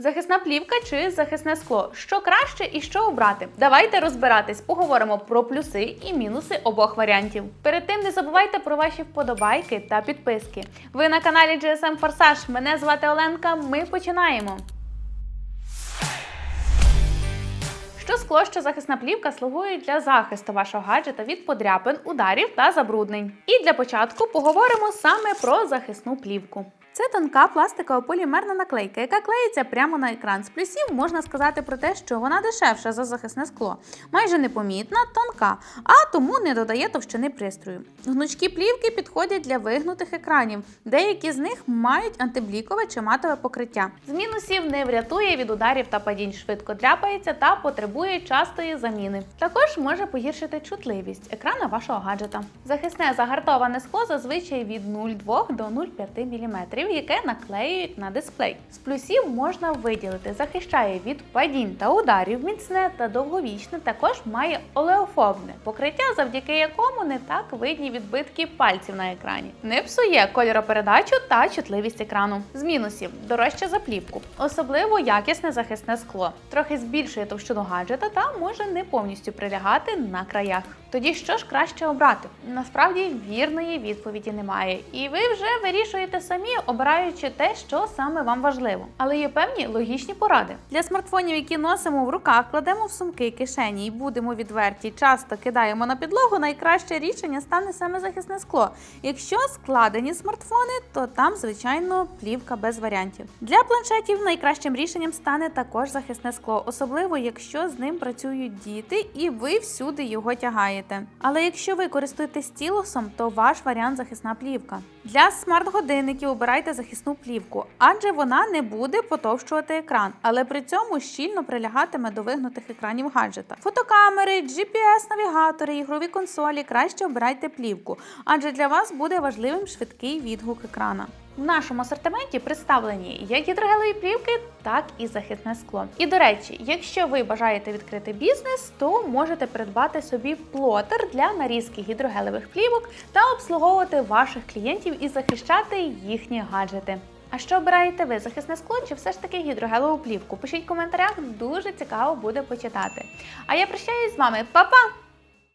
Захисна плівка чи захисне скло? Що краще і що обрати? Давайте розбиратись. Поговоримо про плюси і мінуси обох варіантів. Перед тим не забувайте про ваші вподобайки та підписки. Ви на каналі GSM Форсаж. Мене звати Оленка. Ми починаємо. Що скло, що захисна плівка слугують для захисту вашого гаджета від подряпин, ударів та забруднень. І для початку поговоримо саме про захисну плівку. Це тонка пластикова полімерна наклейка, яка клеїться прямо на екран. З плюсів можна сказати про те, що вона дешевша за захисне скло, майже непомітна, тонка, а тому не додає товщини пристрою. Гнучкі плівки підходять для вигнутих екранів. Деякі з них мають антиблікове чи матове покриття. З мінусів не врятує від ударів та падінь, швидко дряпається та потребує частої заміни. Також може погіршити чутливість екрана вашого гаджета. Захисне загартоване скло зазвичай від 0,2 до 0,5 мм, яке наклеюють на дисплей. З плюсів можна виділити, захищає від падінь та ударів, міцне та довговічне. Також має олеофобне покриття, завдяки якому не так видні відбитки пальців на екрані. Не псує кольоропередачу та чутливість екрану. З мінусів дорожче за плівку, особливо якісне захисне скло. Трохи збільшує товщину гаджета та може не повністю прилягати на краях. Тоді що ж краще обрати? Насправді вірної відповіді немає, і ви вже вирішуєте самі, обираючи те, що саме вам важливо. Але є певні логічні поради. Для смартфонів, які носимо в руках, кладемо в сумки, кишені і будемо відверті, часто кидаємо на підлогу. Найкраще рішення стане саме захисне скло. Якщо складені смартфони, то там, звичайно, плівка без варіантів. Для планшетів найкращим рішенням стане також захисне скло, особливо якщо з ним працюють діти і ви всюди його тягаєте. Але якщо ви користуєтесь стілусом, то ваш варіант захисна плівка. Для смарт-годинників обирайте захисну плівку, адже вона не буде потовщувати екран, але при цьому щільно прилягатиме до вигнутих екранів гаджета. Фотокамери, GPS-навігатори, ігрові консолі краще обирайте плівку, адже для вас буде важливим швидкий відгук екрана. В нашому асортименті представлені як гідрогелеві плівки, так і захисне скло. І до речі, якщо ви бажаєте відкрити бізнес, то можете придбати собі плотер для нарізки гідрогелевих плівок та обслуговувати ваших клієнтів і захищати їхні гаджети. А що обираєте ви захисне скло чи все ж таки гідрогелеву плівку? Пишіть в коментарях, дуже цікаво буде почитати. А я прощаюсь з вами, Па-па!